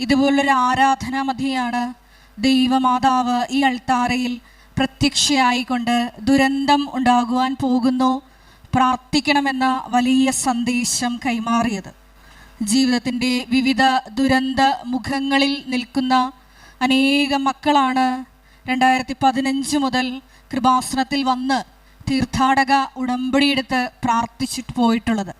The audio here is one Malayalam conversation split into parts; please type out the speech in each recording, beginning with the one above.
ഇതുപോലൊരു ആരാധനാ മതിയാണ് ദൈവമാതാവ് ഈ അൾത്താറയിൽ പ്രത്യക്ഷയായിക്കൊണ്ട് ദുരന്തം ഉണ്ടാകുവാൻ പോകുന്നു പ്രാർത്ഥിക്കണമെന്ന വലിയ സന്ദേശം കൈമാറിയത്. ജീവിതത്തിന്റെ വിവിധ ദുരന്ത മുഖങ്ങളിൽ നിൽക്കുന്ന അനേകം മക്കളാണ് രണ്ടായിരത്തി പതിനഞ്ച് മുതൽ കൃപാസനത്തിൽ വന്ന് തീർത്ഥാടക ഉടമ്പടിയെടുത്ത് പ്രാർത്ഥിച്ചിട്ട് പോയിട്ടുള്ളത്.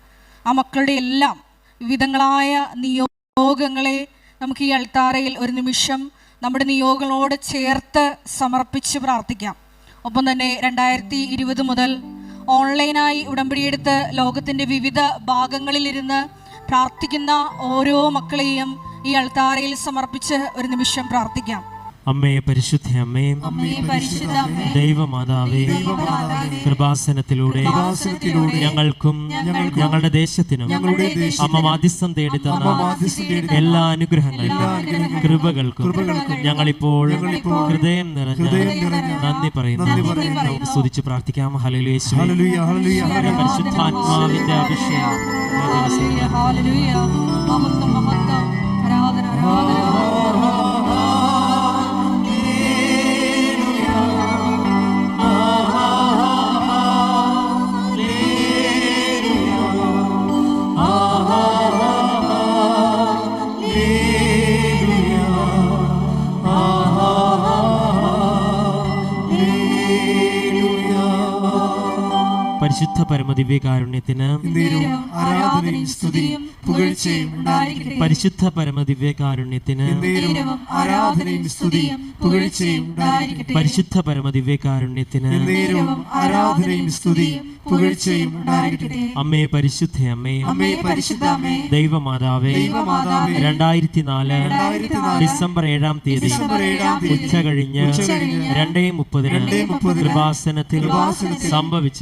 ആ മക്കളുടെ എല്ലാം വിവിധങ്ങളായ നിയോഗങ്ങളെ നമുക്ക് ഈ അൾത്താരയിൽ ഒരു നിമിഷം നമ്മുടെ നിയോഗങ്ങളോട് ചേർത്ത് സമർപ്പിച്ച് പ്രാർത്ഥിക്കാം. ഒപ്പം തന്നെ രണ്ടായിരത്തി ഇരുപത് മുതൽ ഓൺലൈനായി ഉടമ്പടിയെടുത്ത് ലോകത്തിന്റെ വിവിധ ഭാഗങ്ങളിലിരുന്ന് പ്രാർത്ഥിക്കുന്ന ഓരോ മക്കളെയും ഈ അൾത്താറയിൽ സമർപ്പിച്ച് ഒരു നിമിഷം പ്രാർത്ഥിക്കാം. അമ്മേ പരിശുദ്ധ അമ്മേ ദൈവമാതാവേ കൃപാസനത്തിലൂടെ ഞങ്ങൾക്കും ഞങ്ങളുടെ ദേശത്തിനും അമ്മ മാധ്യസ്ഥം തേടി തന്ന എല്ലാ അനുഗ്രഹങ്ങൾക്കും കൃപകൾക്കും ഞങ്ങളിപ്പോൾ ഹൃദയം നിറഞ്ഞ നന്ദി പറയുന്നു നമുക്ക് സ്തുതിച്ച് പ്രാർത്ഥിക്കാം ഹലലുയേശു. പരിശുദ്ധാത്മാവിന്റെ അഭിഷേകം. ആരാധന, ആരാധന. പരിശുദ്ധ പരമദിവ്യകാരുണ്യത്തിന് പരിശുദ്ധ പരമദിവ്യകാരുണ്യത്തിന് പരിശുദ്ധ പരമദിവ്യകാരുണ്യത്തിന് അമ്മേ പരിശുദ്ധ അമ്മേ. അമ്മേ പരിശുദ്ധ അമ്മേ ദൈവമാതാവേ. രണ്ടായിരത്തി നാല് ഡിസംബർ ഏഴാം തീയതി. ഉച്ച കഴിഞ്ഞ് രണ്ടേ മുപ്പതിന് കൃപാസനത്തിൽ സംഭവിച്ച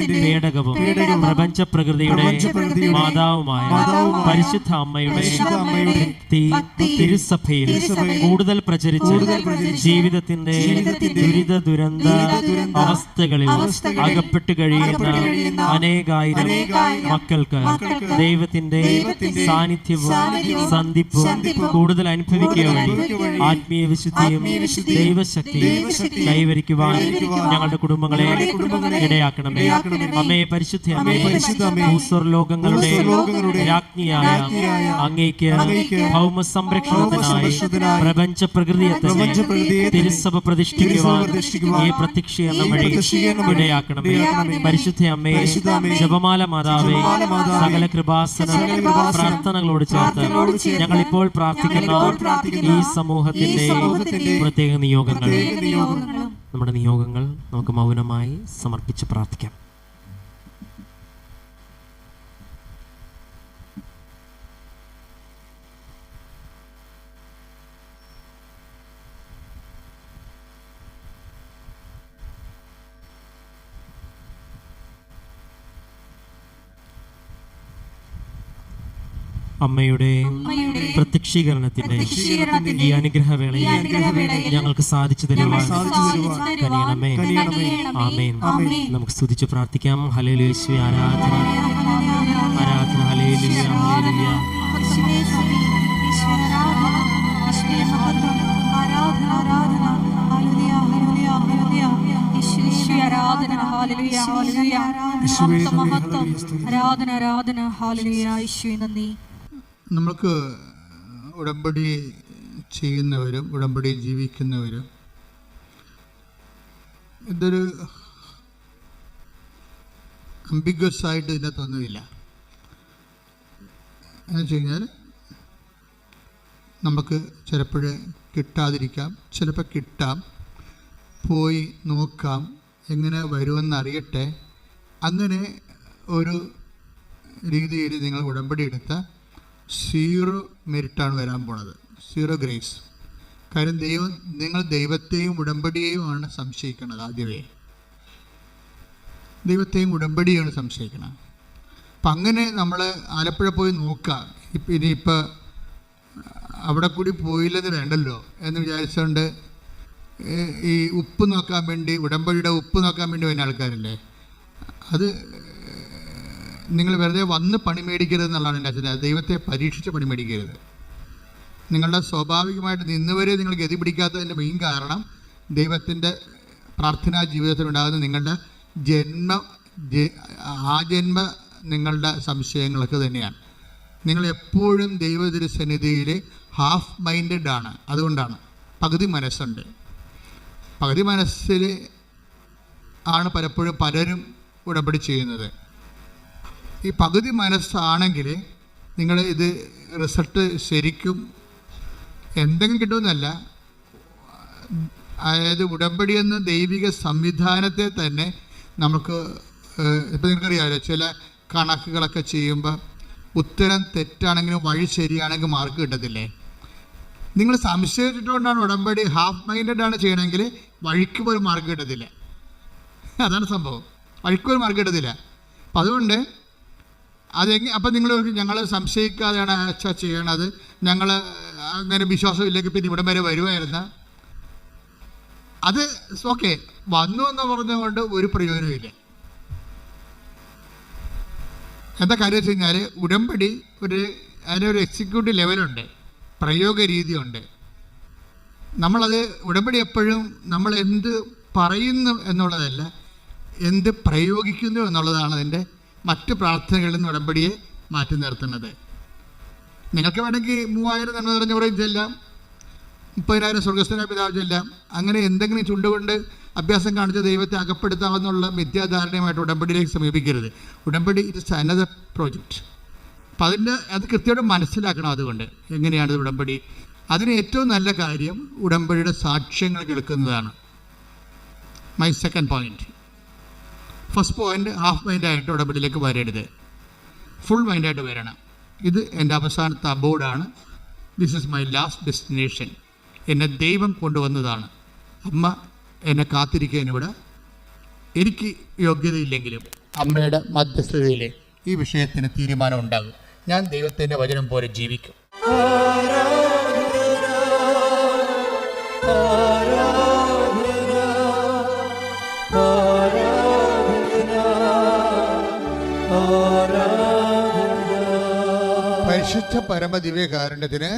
വാഗ്ദാനത്തിന്റെ പേടകവും പ്രപഞ്ച പ്രകൃതിയുടെ പ്രപഞ്ചപ്രകൃതിയുടെ മാതാവുമായ പരിശുദ്ധ അമ്മയുടെ ഭക്തി തിരുസഭയിൽ കൂടുതൽ പ്രചരിച്ച് ജീവിതത്തിന്റെ ദുരിത ദുരന്ത അവസ്ഥകളിൽ അകപ്പെട്ട് കഴിയുന്ന അനേകായിരം മക്കൾക്ക് ദൈവത്തിന്റെ സാന്നിധ്യവും സന്ധിപ്പും കൂടുതൽ അനുഭവിക്കുക വഴി ആത്മീയ വിശുദ്ധിയും ദൈവശക്തിയും കൈവരിക്കുവാൻ ഞങ്ങളുടെ കുടുംബങ്ങളെ ഇടയാക്കണമേ. അമ്മേ പരിശുദ്ധ അമ്മേ പരിശുദ്ധ ഭൂസ്വർലോകങ്ങളുടെ ഭൂസ്വർലോകങ്ങളുടെ രാജ്ഞിയായ അങ്ങേക്ക് ഭൗമ സംരക്ഷണത്തിനായി പ്രപഞ്ച പ്രകൃതിയെ തിരുസഭ പ്രതിഷ്ഠിക്കുവാൻ ഈ പ്രത്യക്ഷീകരണം ഈ വഴി ഇടയാക്കണം ഇടയാക്കണമേ. പരിശുദ്ധ അമ്മേ ജപമാല മാതാവേ സകല കൃപാസന പ്രാർത്ഥനകളോട് ചേർത്ത് ഞങ്ങൾ ഇപ്പോൾ പ്രാർത്ഥിക്കുന്ന ഈ സമൂഹത്തിന്റെ പ്രത്യേക നിയോഗങ്ങൾ. നമ്മുടെ നിയോഗങ്ങൾ നമുക്ക് മൗനമായി സമർപ്പിച്ച് പ്രാർത്ഥിക്കാം. അമ്മയുടെ പ്രത്യക്ഷീകരണത്തിന്റെ ഈ അനുഗ്രഹ അനുഗ്രഹവേളയിൽ ഞങ്ങൾക്ക് സാധിച്ചു തരുവാൻ കനിയണമേ. ആമേൻ. നമുക്ക് സ്തുതിച്ച് പ്രാർത്ഥിക്കാം. ഹലേലുയേശുവേ ആരാധന. ആരാധന. ഹലേലുയ ഹലേലുയ ആരാധന. ആരാധന. ആരാധന. ഹാലലുയ യേശുവേ നന്ദി. നമുക്ക് ഉടമ്പടി ചെയ്യുന്നവരും ഉടമ്പടി ജീവിക്കുന്നവരും ഇതൊരു അംബിഗ്വസ് ആയിട്ട് ഇതിനെ തോന്നുന്നില്ല എന്ന് വെച്ച് കഴിഞ്ഞാൽ നമുക്ക് ചിലപ്പോൾ കിട്ടാതിരിക്കാം ചിലപ്പോൾ കിട്ടാം പോയി നോക്കാം എങ്ങനെ വരുമെന്ന് അറിയട്ടെ. അങ്ങനെ ഒരു രീതിയിൽ നിങ്ങൾ ഉടമ്പടി എടുത്താൽ സീറോ മെരിറ്റാണ് വരാൻ പോണത്. Zero grace. കാര്യം ദൈവം നിങ്ങൾ ദൈവത്തെയും ഉടമ്പടിയെയുമാണ് സംശയിക്കുന്നത് ആദ്യമേ. ദൈവത്തെയും ഉടമ്പടിയാണ് സംശയിക്കുന്നത് അപ്പം അങ്ങനെ നമ്മൾ ആലപ്പുഴ പോയി നോക്കുക ഇപ്പം ഇനിയിപ്പോൾ അവിടെ കൂടി പോയില്ലെന്ന് വേണ്ടല്ലോ എന്ന് വിചാരിച്ചുകൊണ്ട് ഈ ഉപ്പ് നോക്കാൻ വേണ്ടി ഉടമ്പടിയുടെ ഉപ്പ് നോക്കാൻ വേണ്ടി വരുന്ന ആൾക്കാരില്ലേ? അത് നിങ്ങൾ വെറുതെ വന്ന് പണി മേടിക്കരുത് എന്നുള്ളതാണ് എന്റെ അച്ഛൻ. ദൈവത്തെ പരീക്ഷിച്ച് പണി മേടിക്കരുത്. നിങ്ങളുടെ സ്വാഭാവികമായിട്ട് നിന്നുവരെ നിങ്ങൾ ഗതി പിടിക്കാത്തതിന്റെ മെയിൻ കാരണം ദൈവത്തിന്റെ പ്രാർത്ഥനാ ജീവിതത്തിലുണ്ടാകുന്ന നിങ്ങളുടെ ജന്മ ആ ജന്മ നിങ്ങളുടെ സംശയങ്ങളൊക്കെ തന്നെയാണ്. നിങ്ങൾ എപ്പോഴും ദൈവതിരുസന്നിധിയിൽ ഹാഫ് മൈൻഡഡ് ആണ്. അതുകൊണ്ടാണ്. പകുതി മനസ്സുണ്ട്. പകുതി മനസ്സിൽ ആണ് പലപ്പോഴും പലരും ഉടമ്പടി ചെയ്യുന്നത്. ഈ പകുതി മനസ്സാണെങ്കിൽ നിങ്ങൾ ഇത് റിസൾട്ട് ശരിക്കും എന്തെങ്കിലും കിട്ടുമെന്നല്ല. അതായത് ഉടമ്പടി എന്ന ദൈവിക സംവിധാനത്തെ തന്നെ നമുക്ക് ഇപ്പം നിങ്ങൾക്കറിയാമല്ലോ ചില കണക്കുകളൊക്കെ ചെയ്യുമ്പോൾ ഉത്തരം തെറ്റാണെങ്കിലും വഴി ശരിയാണെങ്കിൽ മാർക്ക് കിട്ടത്തില്ലേ? നിങ്ങൾ സംശയിച്ചിട്ടുകൊണ്ടാണ് ഉടമ്പടി ഹാഫ് മൈൻഡഡ് ആണ് ചെയ്യണമെങ്കിൽ വഴിക്ക് പോലും മാർക്ക് കിട്ടത്തില്ല. അതാണ് സംഭവം. വഴിക്ക് പോലും മാർക്ക് കിട്ടത്തില്ല. അപ്പം അതുകൊണ്ട് അതെങ്ങനെ അപ്പം നിങ്ങൾ ഞങ്ങൾ സംശയിക്കാതെയാണ് അച്ഛ ചെയ്യണത്. ഞങ്ങൾ അങ്ങനെ വിശ്വാസമില്ലെങ്കിൽ പിന്നെ ഇവിടം വരെ വരുമായിരുന്ന അത് ഓക്കെ. വന്നു എന്ന് പറഞ്ഞുകൊണ്ട് ഒരു പ്രയോജനമില്ല എന്താ കാര്യം വെച്ച് കഴിഞ്ഞാൽ ഉടമ്പടി ഒരു അതിനൊരു എക്സിക്യൂട്ടീവ് ലെവലുണ്ട് പ്രയോഗ രീതിയുണ്ട്. നമ്മളത് ഉടമ്പടി എപ്പോഴും നമ്മൾ എന്ത് പറയുന്നു എന്നുള്ളതല്ല എന്ത് പ്രയോഗിക്കുന്നു എന്നുള്ളതാണ് അതിന്റെ മറ്റ് പ്രാർത്ഥനകളിൽ നിന്ന് ഉടമ്പടിയെ മാറ്റി നിർത്തുന്നത്. നിങ്ങൾക്ക് വേണമെങ്കിൽ മൂവായിരം നന്മ നിറഞ്ഞ പറയും ചെല്ലാം. മുപ്പതിനായിരം സ്വർഗസ്ഥന പിതാവ് ചെല്ലാം. അങ്ങനെ എന്തെങ്കിലും ചുണ്ടുകൊണ്ട് അഭ്യാസം കാണിച്ച ദൈവത്തെ അകപ്പെടുത്താമെന്നുള്ള മിഥ്യാധാരണയുമായിട്ട് ഉടമ്പടിയിലേക്ക് സമീപിക്കരുത്. ഉടമ്പടി ഇറ്റ്സ് അനദർ പ്രോജക്റ്റ് അപ്പം അതിന്റെ അത് കൃത്യമായിട്ട് മനസ്സിലാക്കണം അതുകൊണ്ട് എങ്ങനെയാണ് ഉടമ്പടി. അതിന് ഏറ്റവും നല്ല കാര്യം ഉടമ്പടിയുടെ സാക്ഷ്യങ്ങൾ കേൾക്കുന്നതാണ്. My second point first point half മൈൻഡായിട്ട് ഉടമ്പടിയിലേക്ക് വരരുത്. ഫുൾ മൈൻഡായിട്ട് വരണം. ഇത് എന്റെ അവസാനത്തെ അബോർഡാണ് this is my last destination എന്നെ ദൈവം കൊണ്ടുവന്നതാണ്. അമ്മ എന്നെ കാത്തിരിക്കാൻ ഇവിടെ. എനിക്ക് യോഗ്യതയില്ലെങ്കിലും അമ്മയുടെ മധ്യസ്ഥതയിലെ ഈ വിഷയത്തിന് തീരുമാനം ഉണ്ടാകും. ഞാൻ ദൈവത്തിന്റെ വചനം പോലെ ജീവിക്കും. പരിശുദ്ധ പരമ ദിവ്യകാരണത്തിന്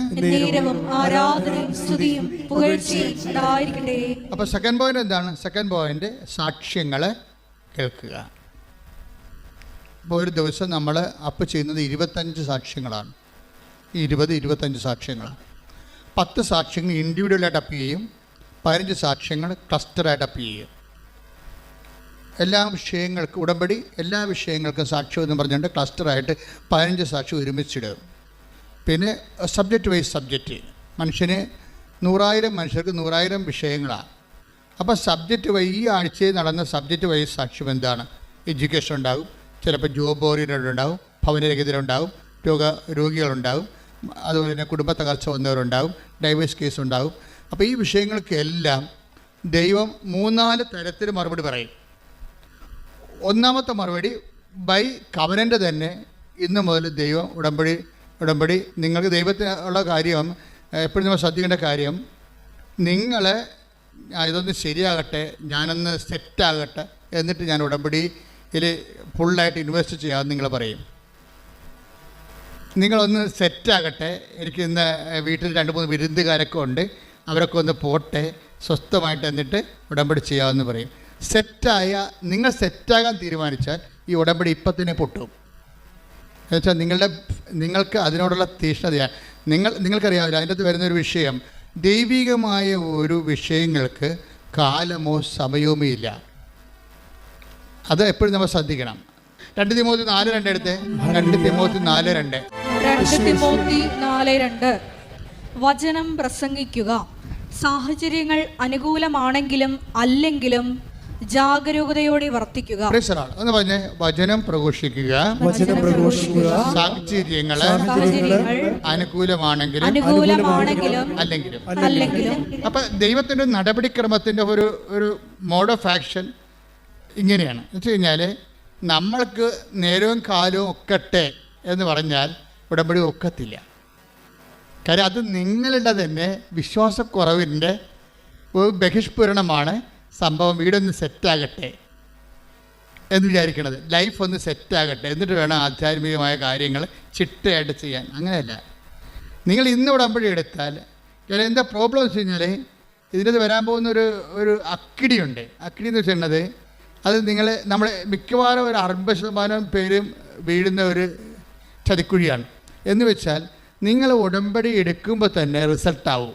അപ്പൊ സെക്കൻഡ് പോയിന്റ് എന്താണ്? സെക്കൻഡ് പോയിന്റ് സാക്ഷ്യങ്ങൾ കേൾക്കുക. അപ്പോൾ ഒരു ദിവസം നമ്മൾ അപ്പ് ചെയ്യുന്നത് ഇരുപത്തഞ്ച് സാക്ഷ്യങ്ങളാണ്. ഇരുപത് ഇരുപത്തഞ്ച് സാക്ഷ്യങ്ങളാണ്. പത്ത് സാക്ഷ്യങ്ങൾ ഇൻഡിവിജ്വലായിട്ട് അപ്പ് ചെയ്യും. പതിനഞ്ച് സാക്ഷ്യങ്ങൾ ക്ലസ്റ്ററായിട്ട് അപ്പ് ചെയ്യും. എല്ലാ വിഷയങ്ങൾക്കും ഉടമ്പടി എല്ലാ വിഷയങ്ങൾക്കും സാക്ഷ്യം എന്ന് പറഞ്ഞുകൊണ്ട് ക്ലസ്റ്ററായിട്ട് പതിനഞ്ച് സാക്ഷ്യം ഒരുമിച്ചിടും. പിന്നെ സബ്ജക്റ്റ് വൈസ് സബ്ജക്റ്റ് മനുഷ്യന് നൂറായിരം മനുഷ്യർക്ക് നൂറായിരം വിഷയങ്ങളാണ്. അപ്പോൾ സബ്ജക്റ്റ് വൈ ഈ ആഴ്ചയിൽ നടന്ന സബ്ജക്റ്റ് വൈസ് സാക്ഷ്യം എന്താണ്? എഡ്യൂക്കേഷൻ ഉണ്ടാകും. ചിലപ്പോൾ ജോബ് ഓറിയന്റഡ് ഭവനരഹിതരുണ്ടാവും രോഗ രോഗികളുണ്ടാവും അതുപോലെ തന്നെ കുടുംബ തകർച്ച വന്നവരുണ്ടാവും ഡൈവേഴ്സ് കേസ് ഉണ്ടാവും അപ്പോൾ ഈ വിഷയങ്ങൾക്കെല്ലാം ദൈവം മൂന്നാൽ തരത്തിൽ മറുപടി പറയും. ഒന്നാമത്തെ മറുപടി ബൈ കവനന്റെ തന്നെ ഇന്ന് മുതൽ ദൈവം ഉടമ്പടി ഉടമ്പടി. നിങ്ങൾക്ക് ദൈവത്തിനുള്ള കാര്യം എപ്പോഴും നമ്മൾ ശ്രദ്ധിക്കേണ്ട കാര്യം നിങ്ങൾ ഇതൊന്ന് ശരിയാകട്ടെ ഞാനൊന്ന് സെറ്റാകട്ടെ എന്നിട്ട് ഞാൻ ഉടമ്പടിയിൽ ഫുള്ളായിട്ട് ഇൻവെസ്റ്റ് ചെയ്യാമെന്ന് നിങ്ങൾ പറയും. നിങ്ങളൊന്ന് സെറ്റാകട്ടെ. എനിക്ക് ഇന്ന് വീട്ടിൽ രണ്ട് മൂന്ന് വിരുന്നുകാരൊക്കെ ഉണ്ട്. അവരൊക്കെ ഒന്ന് പോട്ടെ സ്വസ്ഥമായിട്ട് എന്നിട്ട് ഉടമ്പടി ചെയ്യാമെന്ന് പറയും. സെറ്റായ നിങ്ങൾ സെറ്റാകാൻ തീരുമാനിച്ചാൽ ഈ ഉടമ്പടി ഇപ്പം തന്നെ പൊട്ടും. എന്നുവെച്ചാൽ നിങ്ങളുടെ നിങ്ങൾക്ക് അതിനോടുള്ള തീഷ്ണതയാണ് നിങ്ങൾ നിങ്ങൾക്കറിയാവില്ല അതിന്റെ അകത്ത് വരുന്നൊരു വിഷയം. ദൈവികമായ ഒരു വിഷയങ്ങൾക്ക് കാലമോ സമയവുമേ ഇല്ല. അത് എപ്പോഴും നമ്മൾ ശ്രദ്ധിക്കണം. രണ്ട് തിമോത്തി നാല് രണ്ട് എടുത്തേ. രണ്ട് തിമോത്തി നാല് രണ്ട്. രണ്ട് തിമോത്തി നാല് രണ്ട്. വചനം പ്രസംഗിക്കുക. സാഹചര്യങ്ങൾ അനുകൂലമാണെങ്കിലും അല്ലെങ്കിലും ജാഗരൂകതയോടെ വർത്തിക്കുക. എന്ന് പറഞ്ഞ് വചനം പ്രഘോഷിക്കുക. വചനം പ്രഘോഷിക്കുക. സാഹചര്യങ്ങൾ അനുകൂലമാണെങ്കിലും അനുകൂലമാണെങ്കിലും അല്ലെങ്കിലും. അല്ലെങ്കിലും. അപ്പൊ ദൈവത്തിന്റെ നടപടിക്രമത്തിന്റെ ഒരു ഒരു മോഡ് ഓഫ് ആക്ഷൻ ഇങ്ങനെയാണ്. എന്ന് വെച്ച് കഴിഞ്ഞാൽ നമ്മൾക്ക് നേരവും കാലവും ഒക്കട്ടെ എന്ന് പറഞ്ഞാൽ ഉടമ്പടി ഒക്കത്തില്ല. കാര്യം അത് നിങ്ങളുടെ തന്നെ വിശ്വാസക്കുറവിന്റെ ഒരു ബഹിഷ്പൂരണമാണ് സംഭവം വീടൊന്ന് സെറ്റാകട്ടെ എന്ന് വിചാരിക്കണത്. ലൈഫ് ഒന്ന് സെറ്റാകട്ടെ. എന്നിട്ട് വേണം ആധ്യാത്മികമായ കാര്യങ്ങൾ ചിട്ടയായിട്ട് ചെയ്യാൻ. അങ്ങനെയല്ല. നിങ്ങൾ ഇന്ന് ഉടമ്പടി എടുത്താൽ ചില എന്താ പ്രോബ്ലം വെച്ച് കഴിഞ്ഞാൽ ഇതിനകത്ത് വരാൻ പോകുന്ന ഒരു ഒരു അക്കിടിയുണ്ട്. അക്കിടി എന്ന് വെച്ചിട്ടുള്ളത് അത് നിങ്ങൾ നമ്മൾ മിക്കവാറും ഒരു അറുപത് ശതമാനം പേരും വീഴുന്ന ഒരു ചതിക്കുഴിയാണ്. എന്ന് വെച്ചാൽ നിങ്ങൾ ഉടമ്പടി എടുക്കുമ്പോൾ തന്നെ റിസൾട്ടാവും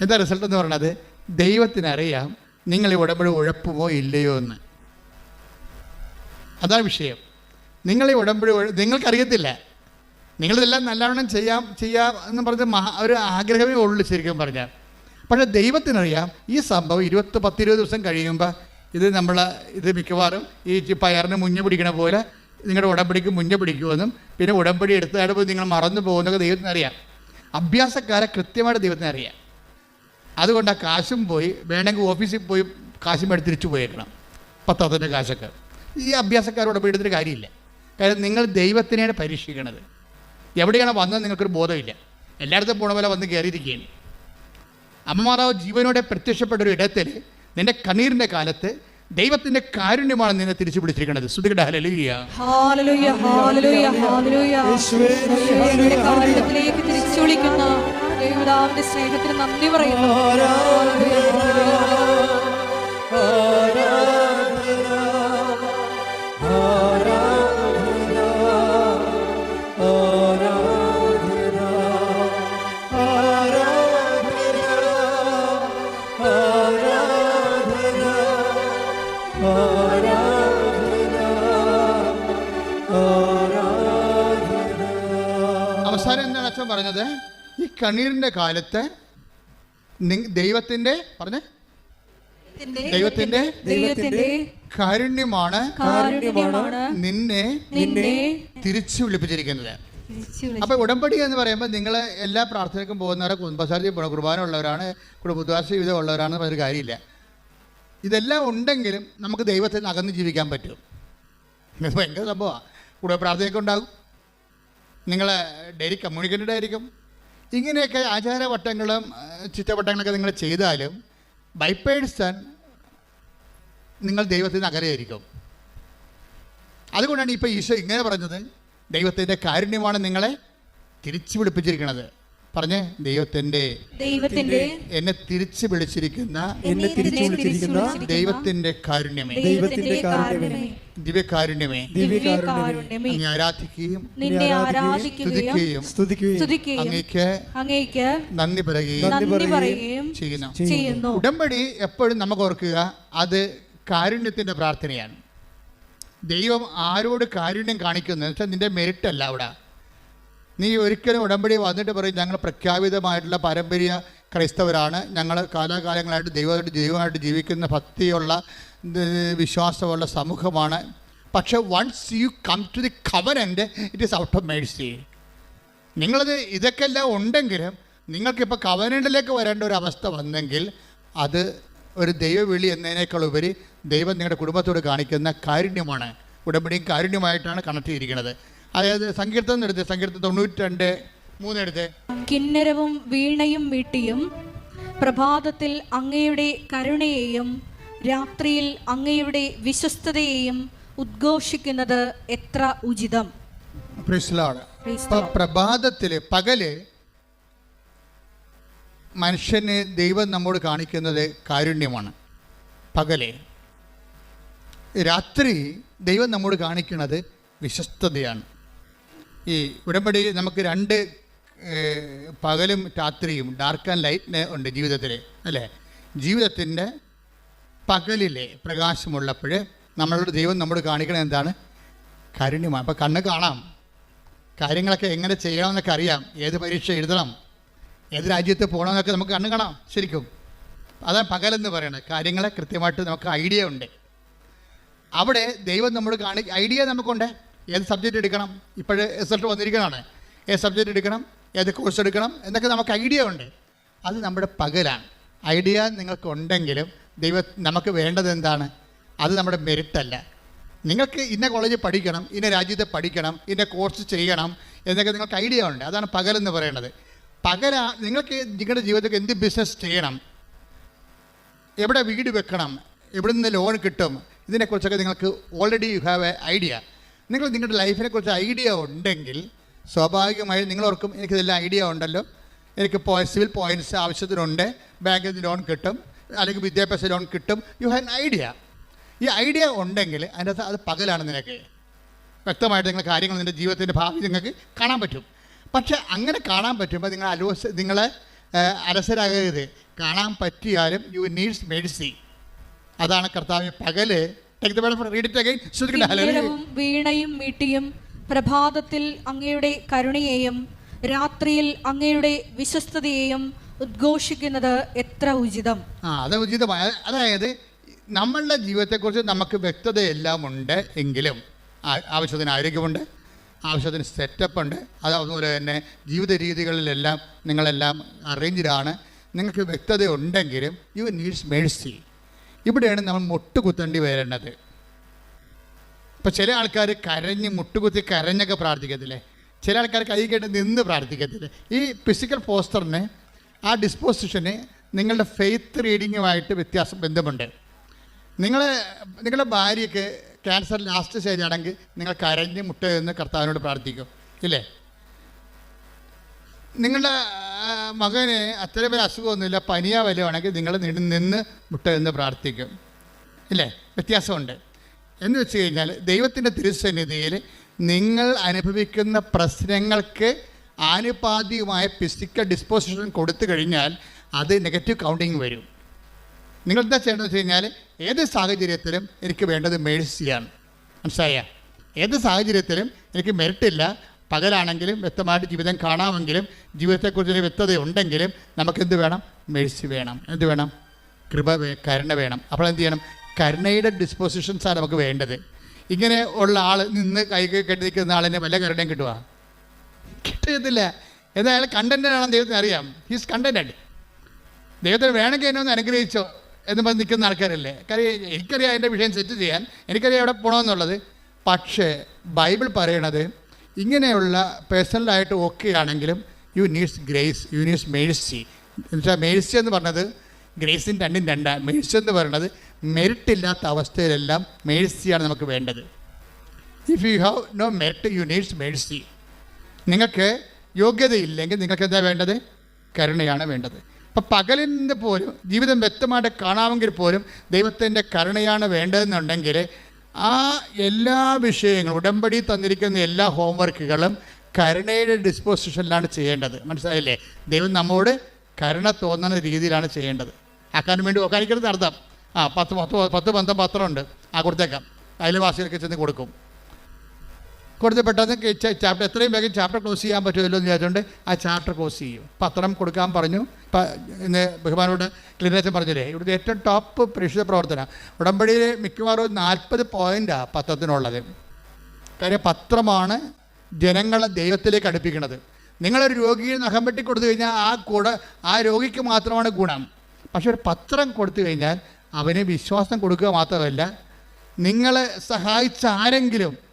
എന്താ റിസൾട്ട് എന്ന് പറയുന്നത് ദൈവത്തിനറിയാം നിങ്ങൾ ഉടമ്പടി ഉഴപ്പുമോ ഇല്ലയോ എന്ന്. അതാ വിഷയം. നിങ്ങൾ ഈ ഉടമ്പടി നിങ്ങൾക്കറിയത്തില്ല. നിങ്ങളിതെല്ലാം നല്ലവണ്ണം ചെയ്യാം ചെയ്യാം എന്ന് പറഞ്ഞ മഹാ ഒരു ആഗ്രഹമേ ഉള്ളൂ ശരിക്കും പറഞ്ഞാൽ. പക്ഷേ ദൈവത്തിനറിയാം ഈ സംഭവം ഇരുപത്തി പത്തിരുപത് ദിവസം കഴിയുമ്പോൾ ഇത് നമ്മൾ ഇത് മിക്കവാറും ഈ പയറിന് മുഞ്ഞ പിടിക്കണ പോലെ നിങ്ങളുടെ ഉടമ്പടിക്ക് മുഞ്ഞ പിടിക്കുമെന്നും പിന്നെ ഉടമ്പടി എടുത്തതായിട്ട് നിങ്ങൾ മറന്നു പോകുന്നൊക്കെ ദൈവത്തിനറിയാം. അഭ്യാസക്കാരെ കൃത്യമായിട്ട് ദൈവത്തിനറിയാം. അതുകൊണ്ട് ആ കാശും പോയി വേണമെങ്കിൽ ഓഫീസിൽ പോയി കാശും മേടി തിരിച്ചു പോയേക്കണം. പത്താമത്തിന്റെ കാശൊക്കെ. ഈ അഭ്യാസക്കാരോട് പോയി എടുത്തിട്ട് കാര്യമില്ല. കാര്യം നിങ്ങൾ ദൈവത്തിനെയാണ് പരീക്ഷിക്കണത്. എവിടെയാണ് വന്നത് നിങ്ങൾക്കൊരു ബോധമില്ല. എല്ലായിടത്തും പോണ പോലെ വന്ന് കയറിയിരിക്കുകയാണ്. അമ്മമാതാവ് ജീവനോടെ പ്രത്യക്ഷപ്പെട്ട ഒരു ഇടത്തിൽ നിന്റെ കണ്ണീരിന്റെ കാലത്ത് ദൈവത്തിന്റെ കാരുണ്യമാണ് നിന്നെ തിരിച്ചു പിടിച്ചിരിക്കുന്നത് ശ്രുതികട ഹലലുയ ഹാലലുയ ഹാലലുയ ഹാലലുയ യേശുവിന്റെ കാരുണ്യത്തിലേക്ക് തിരിച്ചു വിളിക്കുന്ന ദൈവതാവിന്റെ സ്നേഹത്തിന് നന്ദി പറയുന്നു പറഞ്ഞത് കണ്ണീരിന്റെ കാലത്ത് ദൈവത്തിന്റെ ദൈവത്തിന്റെ പറഞ്ഞ? ദൈവത്തിന്റെ ദൈവത്തിന്റെ കാരുണ്യമാണ് നിന്നെ നിന്നെ തിരിച്ചു വിളിപ്പിച്ചിരിക്കുന്നത്. അപ്പൊ ഉടമ്പടി എന്ന് പറയുമ്പോൾ നിങ്ങൾ എല്ലാ പ്രാർത്ഥനയ്ക്കും പോകുന്നവരെ കുടുംബസാരി കുർബാന ഉള്ളവരാണ് കുടുംബദ്വാസ ജീവിതം ഉള്ളവരാണെന്ന് പറഞ്ഞൊരു കാര്യമില്ല. ഇതെല്ലാം ഉണ്ടെങ്കിലും നമുക്ക് ദൈവത്തിൽ നിന്ന് അകന്ന് ജീവിക്കാൻ പറ്റും. ഭയങ്കര സംഭവമാണ് കുടുംബ പ്രാർത്ഥനയൊക്കെ ഉണ്ടാകും. നിങ്ങൾ ഡെയിലി കമ്മ്യൂണിക്കേറ്റഡ് ആയിരിക്കും. ഇങ്ങനെയൊക്കെ ആചാരവട്ടങ്ങളും ചുറ്റവട്ടങ്ങളൊക്കെ നിങ്ങൾ ചെയ്താലും ബൈ പേഴ്സൺ നിങ്ങൾ ദൈവത്തിൽ നിന്ന് അകലെയായിരിക്കും. അതുകൊണ്ടാണ് ഇപ്പോൾ ഈശോ ഇങ്ങനെ പറഞ്ഞത് ദൈവത്തിന്റെ കാരുണ്യമാണ് നിങ്ങളെ തിരിച്ചു വിളിപ്പിച്ചിരിക്കുന്നത് പറഞ്ഞേ ദൈവത്തിന്റെ ദൈവത്തിന്റെ എന്നെ തിരിച്ചു വിളിച്ചിരിക്കുന്ന എന്നെ തിരിച്ചു വിളിച്ചിരിക്കുന്ന ദൈവത്തിന്റെ കാരുണ്യമേ. ദൈവത്തിന്റെ കാരുണ്യമേ. ദിവ്യകാരുണ്യമേ. ദിവ്യകാരുണ്യമേ. അങ്ങേ ആരാധിക്കുകയും നിന്നെ ആരാധിക്കുകയും സ്തുതിക്കുകയും സ്തുതിക്കുകയും അങ്ങേക്ക് അങ്ങേക്ക് നന്ദി പറയുകയും നന്ദി പറയുകയും ചെയ്യുന്നു. ചെയ്യുന്നു. ഉടമ്പടി എപ്പോഴും നമുക്ക് ഓർക്കുക അത് കാരുണ്യത്തിന്റെ പ്രാർത്ഥനയാണ്. ദൈവം ആരോട് കാരുണ്യം കാണിക്കുന്നു വെച്ചാൽ നിന്റെ മെറിറ്റ് അല്ല അവിടെ. നീ ഒരിക്കലും ഉടമ്പടി വന്നിട്ട് പറയും ഞങ്ങൾ പ്രഖ്യാപിതമായിട്ടുള്ള പാരമ്പര്യ ക്രൈസ്തവരാണ്. ഞങ്ങൾ കാലാകാലങ്ങളായിട്ട് ദൈവമായിട്ട് ദൈവമായിട്ട് ജീവിക്കുന്ന ഭക്തിയുള്ള വിശ്വാസമുള്ള സമൂഹമാണ്. പക്ഷേ once you come to the covenant it is out of mercy നിങ്ങളത് ഇതൊക്കെ എല്ലാം ഉണ്ടെങ്കിലും നിങ്ങൾക്കിപ്പോൾ കവനന്റിലേക്ക് വരേണ്ട ഒരു അവസ്ഥ വന്നെങ്കിൽ അത് ഒരു ദൈവവിളി എന്നതിനേക്കാൾ ഉപരി ദൈവം നിങ്ങളുടെ കുടുംബത്തോട് കാണിക്കുന്ന കാരുണ്യമാണ്. ഉടമ്പടിയും കാരുണ്യമായിട്ടാണ് കണക്ട് ചെയ്തിരിക്കുന്നത് അതായത് സങ്കീർത്തനം എടുത്ത് സങ്കീർത്തം തൊണ്ണൂറ്റി രണ്ട് മൂന്നെടുത്ത് കിന്നരവും വീണയും വീട്ടിയും പ്രഭാതത്തിൽ അങ്ങയുടെ കരുണയെയും രാത്രിയിൽ അങ്ങയുടെ വിശ്വസ്തതയെയും ഉദ്ഘോഷിക്കുന്നത് എത്ര ഉചിതം. പ്രഭാതത്തിൽ പകൽ മനുഷ്യന് ദൈവം നമ്മോട് കാണിക്കുന്നത് കാരുണ്യമാണ്. പകൽ. രാത്രി ദൈവം നമ്മോട് കാണിക്കുന്നത് വിശ്വസ്തതയാണ്. ഈ ഉടമ്പടി നമുക്ക് രണ്ട് പകലും രാത്രിയും ഡാർക്ക് ആൻഡ് ലൈറ്റിന് ഉണ്ട് ജീവിതത്തിൽ അല്ലേ? ജീവിതത്തിന്റെ പകലിലെ പ്രകാശമുള്ളപ്പോൾ നമ്മളുടെ ദൈവം നമ്മൾ കാണിക്കണത് എന്താണ്? കാരുണ്യമാണ്. അപ്പോൾ കണ്ണ് കാണാം. കാര്യങ്ങളൊക്കെ എങ്ങനെ ചെയ്യണമെന്നൊക്കെ അറിയാം. ഏത് പരീക്ഷ എഴുതണം ഏത് രാജ്യത്ത് പോകണമെന്നൊക്കെ നമുക്ക് കണ്ണ് കാണാം ശരിക്കും. അതാണ് പകലെന്ന് പറയുന്നത് കാര്യങ്ങളെ കൃത്യമായിട്ട് നമുക്ക് ഐഡിയ ഉണ്ട്. അവിടെ ദൈവം നമ്മൾ കാണി ഐഡിയ നമുക്കുണ്ട്. ഏത് സബ്ജക്റ്റ് എടുക്കണം? ഇപ്പോഴേ റിസൾട്ട് വന്നിരിക്കണമാണ് ഏത് സബ്ജക്റ്റ് എടുക്കണം? ഏത് കോഴ്സ് എടുക്കണം? എന്നൊക്കെ നമുക്ക് ഐഡിയ ഉണ്ട്. അത് നമ്മുടെ പകലാണ്. ഐഡിയ നിങ്ങൾക്കുണ്ടെങ്കിലും ദൈവ നമുക്ക് വേണ്ടത് എന്താണ്? അത് നമ്മുടെ മെരിറ്റല്ല നിങ്ങൾക്ക് ഇന്ന കോളേജ് പഠിക്കണം ഇന്ന രാജ്യത്ത് പഠിക്കണം ഇന്ന കോഴ്സ് ചെയ്യണം എന്നൊക്കെ നിങ്ങൾക്ക് ഐഡിയ ഉണ്ട്. അതാണ് പകലെന്ന് പറയുന്നത്. പകല നിങ്ങൾക്ക് നിങ്ങളുടെ ജീവിതത്തിൽ എന്ത് ബിസിനസ് ചെയ്യണം? എവിടെ വീട് വെക്കണം? എവിടെ നിന്ന് ലോൺ കിട്ടും? ഇതിനെക്കുറിച്ചൊക്കെ നിങ്ങൾക്ക് already you have a idea നിങ്ങൾ നിങ്ങളുടെ ലൈഫിനെ കുറിച്ച് ഐഡിയ ഉണ്ടെങ്കിൽ സ്വാഭാവികമായും നിങ്ങൾ ഓർക്കും എനിക്കിതെല്ലാം ഐഡിയ ഉണ്ടല്ലോ. എനിക്ക് സിവിൽ പോയിന്റ്സ് ആവശ്യത്തിനുണ്ട്. ബാങ്കിൽ നിന്ന് ലോൺ കിട്ടും. അല്ലെങ്കിൽ വിദ്യാഭ്യാസ ലോൺ കിട്ടും. യു ഹാവ് എൻ ഐഡിയ ഈ ഐഡിയ ഉണ്ടെങ്കിൽ അതിന്റെ അകത്ത് അത് പകലാണ് നിനക്ക്. വ്യക്തമായിട്ട് നിങ്ങൾ കാര്യങ്ങൾ നിന്റെ ജീവിതത്തിന്റെ ഭാവി നിങ്ങൾക്ക് കാണാൻ പറ്റും. പക്ഷേ അങ്ങനെ കാണാൻ പറ്റുമ്പോൾ നിങ്ങൾ അലോസ് നിങ്ങൾ അലസരാകരുത്. കാണാൻ പറ്റിയാലും യു നീഡ്സ് മെഡിസി അതാണ് കർത്താവ് പകൽ Take the word for- read it again. ശ്രദ്ധിക്കട്ടെ. Hallelujah. വീണയും മീട്ടിയും പ്രഭാതത്തിൽ അങ്ങയുടെ കരുണയെയും രാത്രിയിൽ അങ്ങയുടെ വിശ്വസ്തതയെയും ഉദ്ഘോഷിക്കുന്നത് എത്ര ഉചിതം ആ അത് ഉചിതമായ അതായത് നമ്മളുടെ ജീവിതത്തെക്കുറിച്ച് നമുക്ക് വ്യക്തതയെല്ലാം ഉണ്ട് എങ്കിലും ആവശ്യത്തിന് ആരോഗ്യമുണ്ട് ആവശ്യത്തിന് സെറ്റപ്പ് ഉണ്ട് അത് അതുപോലെ തന്നെ ജീവിത രീതികളിലെല്ലാം നിങ്ങളെല്ലാം അറേഞ്ച്ഡാണ് നിങ്ങൾക്ക് വ്യക്തത ഉണ്ടെങ്കിലും യു നീഡ്സ് മേഴ്സി ഇവിടെയാണ് നമ്മൾ മുട്ടുകുത്തേണ്ടി വരേണ്ടത്. ഇപ്പം ചില ആൾക്കാർ കരഞ്ഞ് മുട്ടുകുത്തി കരഞ്ഞൊക്കെ പ്രാർത്ഥിക്കത്തില്ലേ? ചില ആൾക്കാർ കൈ കേട്ട് നിന്ന് പ്രാർത്ഥിക്കത്തില്ലേ? ഈ ഫിസിക്കൽ പോസ്റ്ററിന് ആ ഡിസ്പോസിഷന് നിങ്ങളുടെ ഫെയ്ത്ത് റീഡിങ്ങുമായിട്ട് വ്യത്യാസം ബന്ധമുണ്ട്. നിങ്ങൾ നിങ്ങളുടെ ഭാര്യയ്ക്ക് ക്യാൻസർ ലാസ്റ്റ് സ്റ്റേജ് ആണെങ്കിൽ നിങ്ങൾ കരഞ്ഞ് മുട്ട എന്ന് കർത്താവിനോട് പ്രാർത്ഥിക്കും. ഇല്ലേ? നിങ്ങളുടെ മകന് അത്ര വലിയ അസുഖമൊന്നുമില്ല പനിയാ വലുവാണെങ്കിൽ നിങ്ങൾ നിന്ന് നിന്ന് മുട്ട എന്ന് പ്രാർത്ഥിക്കും. ഇല്ലേ? വ്യത്യാസമുണ്ട്. എന്ന് വെച്ച് കഴിഞ്ഞാൽ ദൈവത്തിന്റെ തിരുസന്നിധിയിൽ നിങ്ങൾ അനുഭവിക്കുന്ന പ്രശ്നങ്ങൾക്ക് ആനുപാതികമായ ഫിസിക്കൽ ഡിസ്പോസിഷൻ കൊടുത്തു കഴിഞ്ഞാൽ അത് നെഗറ്റീവ് കൗണ്ടിങ് വരും. നിങ്ങൾ എന്താ ചെയ്യേണ്ടതെന്ന് വെച്ച് കഴിഞ്ഞാൽ ഏത് സാഹചര്യത്തിലും എനിക്ക് വേണ്ടത് മേഴ്സിയാണ് മനസ്സിലായ? ഏത് സാഹചര്യത്തിലും എനിക്ക് മെറിറ്റില്ല പകലാണെങ്കിലും വ്യക്തമായിട്ട് ജീവിതം കാണാമെങ്കിലും ജീവിതത്തെക്കുറിച്ചൊരു വ്യക്തത ഉണ്ടെങ്കിലും നമുക്കെന്ത് വേണം? മെഴ്സി വേണം. എന്ത് വേണം? കൃപ കരുണ വേണം. അപ്പോൾ എന്ത് ചെയ്യണം? കരുണയുടെ ഡിസ്പോസിഷൻസാണ് നമുക്ക് വേണ്ടത്. ഇങ്ങനെ ഉള്ള ആൾ നിന്ന് കൈ കെട്ടി നിൽക്കുന്ന ആളിനെ വല്ല കരുണയും കിട്ടുക കിട്ടത്തില്ല എന്നാൽ അയാൾ കണ്ടന്റാണെന്ന് ദൈവത്തിന് അറിയാം. ഹീസ് കണ്ടന്റഡ് ദൈവത്തിന് വേണമെങ്കിൽ എന്നെ ഒന്ന് അനുഗ്രഹിച്ചോ എന്ന് പറഞ്ഞ് നിൽക്കുന്ന ആൾക്കാരല്ലേ? കാര്യം എനിക്കറിയാം എന്റെ വിഷയം സെറ്റ് ചെയ്യാൻ. എനിക്കറിയാം എവിടെ പോകണമെന്നുള്ളത്. പക്ഷേ ബൈബിൾ പറയണത് ഇങ്ങനെയുള്ള പേഴ്സണലായിട്ട് ഓക്കെ ആണെങ്കിലും you needs grace you needs mercy. എന്നുവെച്ചാൽ മേഴ്സി എന്ന് പറഞ്ഞത് ഗ്രേസിന് രണ്ടും രണ്ടാണ് മേഴ്സി എന്ന് പറയുന്നത് മെറിറ്റ് ഇല്ലാത്ത അവസ്ഥയിലെല്ലാം മേഴ്സിയാണ് നമുക്ക് വേണ്ടത്. If you have no merit you needs mercy നിങ്ങൾക്ക് യോഗ്യതയില്ലെങ്കിൽ നിങ്ങൾക്ക് എന്താ വേണ്ടത്? കരുണയാണ് വേണ്ടത്. ഇപ്പം നിന്ന് പോലും ജീവിതം വ്യക്തമായിട്ട് കാണാമെങ്കിൽ പോലും ദൈവത്തിന്റെ കരുണയാണ് വേണ്ടതെന്നുണ്ടെങ്കിൽ ആ എല്ലാ വിഷയങ്ങളും ഉടമ്പടി തന്നിരിക്കുന്ന എല്ലാ ഹോംവർക്കുകളും കരുണയുടെ ഡിസ്പോസിഷനിലാണ് ചെയ്യേണ്ടത്. മനസ്സിലായില്ലേ? ദൈവം നമ്മോട് കരുണ തോന്നുന്ന രീതിയിലാണ് ചെയ്യേണ്ടത്. ആക്കാൻ വേണ്ടി ഒക്കാനിക്കരുത് അർത്ഥം ആ പത്ത് പത്ത് പത്ത് പന്തം പത്രമുണ്ട്. ആ കൊടുത്തേക്കാം. അയൽവാസികൾക്ക് ചെന്ന് കൊടുക്കും. കൊടുത്ത് പെട്ടെന്ന് ചാപ്റ്റർ എത്രയും വേഗം ചാപ്റ്റർ ക്ലോസ് ചെയ്യാൻ പറ്റുമല്ലോ എന്ന് വിചാരിച്ചുകൊണ്ട് ആ ചാപ്റ്റർ ക്ലോസ് ചെയ്യും. പത്രം കൊടുക്കാൻ പറഞ്ഞു. ഇന്ന് ബഹുമാനോട് ക്ലിനേഷൻ പറഞ്ഞില്ലേ ഇവിടുത്തെ ഏറ്റവും ടോപ്പ് പ്രേക്ഷിത പ്രവർത്തന. ഉടമ്പടിയിൽ മിക്കവാറും നാൽപ്പത് പോയിന്റാണ് പത്രത്തിനുള്ളത്. കാര്യം പത്രമാണ് ജനങ്ങളെ ദൈവത്തിലേക്ക് അടുപ്പിക്കുന്നത്. നിങ്ങളൊരു രോഗിയെ നഖം വെട്ടി കൊടുത്തു കഴിഞ്ഞാൽ ആ കൂടെ ആ രോഗിക്ക് മാത്രമാണ് ഗുണം. പക്ഷെ ഒരു പത്രം കൊടുത്തു കഴിഞ്ഞാൽ അവന് വിശ്വാസം കൊടുക്കുക മാത്രമല്ല നിങ്ങളെ സഹായിച്ച ആരെങ്കിലും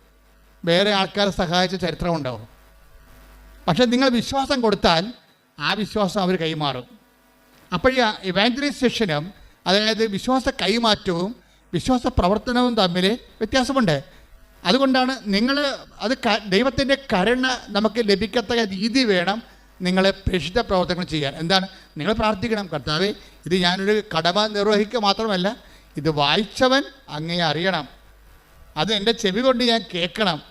വേറെ ആൾക്കാരെ സഹായിച്ച ചരിത്രമുണ്ടാവും പക്ഷെ നിങ്ങൾ വിശ്വാസം കൊടുത്താൽ ആ വിശ്വാസം അവർ കൈമാറും. അപ്പോൾ ഇവാഞ്ചലൈസേഷനും അതായത് വിശ്വാസ കൈമാറ്റവും വിശ്വാസ പ്രവർത്തനവും തമ്മിൽ വ്യത്യാസമുണ്ട്. അതുകൊണ്ടാണ് നിങ്ങൾ അത് ദൈവത്തിന്റെ കരുണ നമുക്ക് ലഭിക്കത്തക്ക രീതി വേണം നിങ്ങളെ പ്രേക്ഷിത പ്രവർത്തനങ്ങൾ ചെയ്യാൻ. എന്താണ്? നിങ്ങൾ പ്രാർത്ഥിക്കണം കർത്താവ് ഇത് ഞാനൊരു കടമ നിർവഹിക്കുക മാത്രമല്ല ഇത് വായിച്ചവൻ അങ്ങേ അറിയണം. അത് എന്റെ ചെവി കൊണ്ട് ഞാൻ കേൾക്കണം.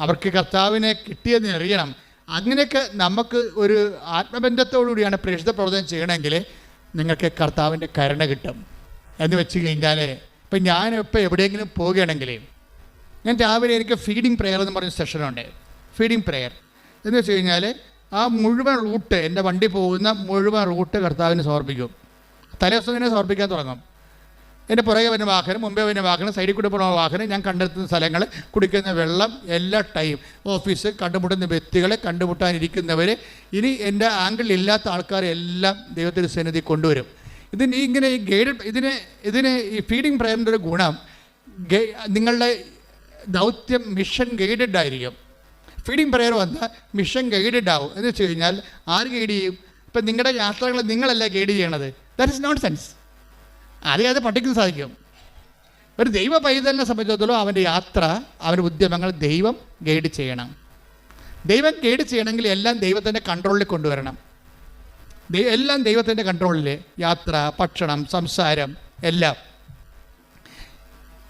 അവർക്ക് കർത്താവിനെ കിട്ടിയെന്ന് അറിയണം. അങ്ങനെയൊക്കെ നമുക്ക് ഒരു ആത്മബന്ധത്തോടുകൂടിയാണ് പ്രേക്ഷിത പ്രവർത്തനം ചെയ്യണമെങ്കിൽ നിങ്ങൾക്ക് കർത്താവിന്റെ കരുണ കിട്ടും. എന്ന് വെച്ച് കഴിഞ്ഞാൽ ഇപ്പം ഞാനിപ്പോൾ എവിടെയെങ്കിലും പോവുകയാണെങ്കിൽ ഞാൻ രാവിലെ എനിക്ക് ഫീഡിങ് പ്രെയർ എന്ന് പറഞ്ഞ സെഷനുണ്ട് ഫീഡിങ് പ്രെയർ എന്ന് വെച്ച് കഴിഞ്ഞാൽ ആ മുഴുവൻ റൂട്ട് എന്റെ വണ്ടി പോകുന്ന മുഴുവൻ റൂട്ട് കർത്താവിന് സമർപ്പിക്കും. തലേ ദിവസം തന്നെ സമർപ്പിക്കാൻ തുടങ്ങും. എന്റെ പുറകെ വരുന്ന വാഹനം മുമ്പേ വരുന്ന വാഹനം സൈഡിൽ കൂടെ പോകുന്ന വാഹനം ഞാൻ കണ്ടെത്തുന്ന സ്ഥലങ്ങൾ കുടിക്കുന്ന വെള്ളം എല്ലാ ടൈം ഓഫീസ് കണ്ടുമുട്ടുന്ന വ്യക്തികളെ കണ്ടുമുട്ടാനിരിക്കുന്നവർ ഇനി എന്റെ ആംഗിൾ ഇല്ലാത്ത ആൾക്കാരെ എല്ലാം ദൈവത്തിന്റെ സന്നിധി കൊണ്ടുവരും. ഇതിന് ഇങ്ങനെ ഈ ഗൈഡ് ഇതിന് ഇതിന് ഈ ഫീഡിങ് പ്രയറിന്റെ ഒരു ഗുണം നിങ്ങളുടെ ദൗത്യം മിഷൻ ഗൈഡഡ് ആയിരിക്കും. ഫീഡിങ് പ്രയർ വന്നാൽ മിഷൻ ഗൈഡഡ് ആവും. എന്ന് വെച്ച് കഴിഞ്ഞാൽ ആര് ഗൈഡ് ചെയ്യും? ഇപ്പം നിങ്ങളുടെ യാത്രകൾ നിങ്ങളല്ല ഗൈഡ് ചെയ്യണത്? ദാറ്റ് ഇസ് നോട്ട് സെൻസ് അത് പഠിക്കാൻ സാധിക്കും. ഒരു ദൈവ പൈതലിനെ സംബന്ധിച്ചിടത്തോളം അവന്റെ യാത്ര അവന്റെ ഉദ്യമങ്ങൾ ദൈവം ഗൈഡ് ചെയ്യണം. ദൈവം ഗൈഡ് ചെയ്യണമെങ്കിൽ എല്ലാം ദൈവത്തിന്റെ കൺട്രോളിൽ കൊണ്ടുവരണം. എല്ലാം ദൈവത്തിന്റെ കൺട്രോളിൽ യാത്ര ഭക്ഷണം സംസാരം എല്ലാം.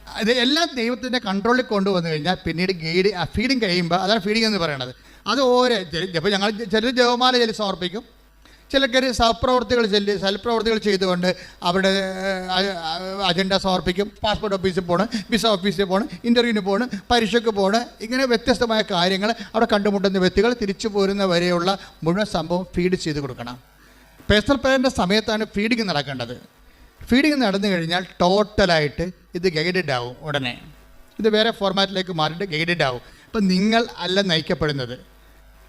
അത് എല്ലാം ദൈവത്തിന്റെ കൺട്രോളിൽ കൊണ്ടുവന്നു കഴിഞ്ഞാൽ പിന്നീട് ഗൈഡ് ഫീഡിങ് കഴിയുമ്പോൾ അതാണ് ഫീഡിങ് എന്ന് പറയണത്. അത് ഓരോ അപ്പോൾ ഞങ്ങൾ ചിലർ ജവമാല ചെല്ലി സമർപ്പിക്കും. ചിലർക്ക് സഹപ്രവർത്തികൾ ചെല്ലി സൽപ്രവർത്തികൾ ചെയ്തുകൊണ്ട് അവരുടെ അജണ്ട സമർപ്പിക്കും. പാസ്പോർട്ട് ഓഫീസിൽ പോകണം വിസ ഓഫീസിൽ പോകണം ഇന്റർവ്യൂവിന് പോകണം പരീക്ഷയ്ക്ക് പോകണം ഇങ്ങനെ വ്യത്യസ്തമായ കാര്യങ്ങൾ അവിടെ കണ്ടുമുട്ടുന്ന വ്യക്തികൾ തിരിച്ചു പോരുന്ന വരെയുള്ള മുഴുവൻ സംഭവം ഫീഡ് ചെയ്ത് കൊടുക്കണം. പേഴ്സണൽ പ്ലാനിന്റെ സമയത്താണ് ഫീഡിങ് നടക്കേണ്ടത്. ഫീഡിങ് നടന്നു കഴിഞ്ഞാൽ ടോട്ടലായിട്ട് ഇത് ഗൈഡഡ് ആവും ഉടനെ. ഇത് വേറെ ഫോർമാറ്റിലേക്ക് മാറിയിട്ട് ഗൈഡഡ് ആവും. അപ്പം നിങ്ങൾ അല്ല നയിക്കപ്പെടുന്നത്.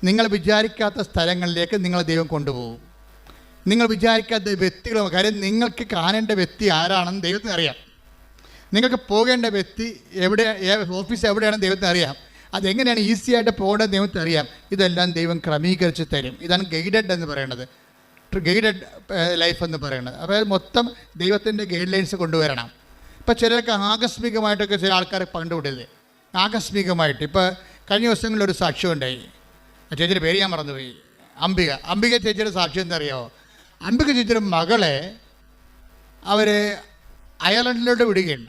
നിങ്ങൾ വിചാരിക്കാത്ത സ്ഥലങ്ങളിലേക്ക് നിങ്ങൾ ദൈവം കൊണ്ടുപോകും. നിങ്ങൾ വിചാരിക്കാത്ത വ്യക്തികളും കാര്യം നിങ്ങൾക്ക് കാണേണ്ട വ്യക്തി ആരാണെന്ന് ദൈവത്തിന് അറിയാം. നിങ്ങൾക്ക് പോകേണ്ട വ്യക്തി എവിടെ ഓഫീസ് എവിടെയാണെന്ന് ദൈവത്തിന് അറിയാം. അതെങ്ങനെയാണ് ഈസി ആയിട്ട് പോകേണ്ടത് ദൈവത്തിന് അറിയാം. ഇതെല്ലാം ദൈവം ക്രമീകരിച്ച് തരും. ഇതാണ് ഗൈഡഡ് എന്ന് പറയുന്നത് ഗൈഡഡ് ലൈഫ് എന്ന് പറയുന്നത് അതായത് മൊത്തം ദൈവത്തിന്റെ ഗൈഡ് ലൈൻസ് കൊണ്ടുവരണം. ഇപ്പോൾ ചിലർക്ക് ആകസ്മികമായിട്ടൊക്കെ ചില ആൾക്കാരെ പണ്ടുവിടരുത് ആകസ്മികമായിട്ട്. ഇപ്പോൾ കഴിഞ്ഞ ദിവസങ്ങളിൽ ഒരു സാക്ഷ്യം ഉണ്ടായി. ആ ചേച്ചിയുടെ പേര് ഞാൻ മറന്നുപോയി. അംബിക. അംബിക ചേച്ചിയുടെ സാക്ഷ്യം എന്തറിയോ അംബിക ചേച്ചിയുടെ മകളെ അവർ അയർലൻഡിലോട്ട് വിടുകയാണ്.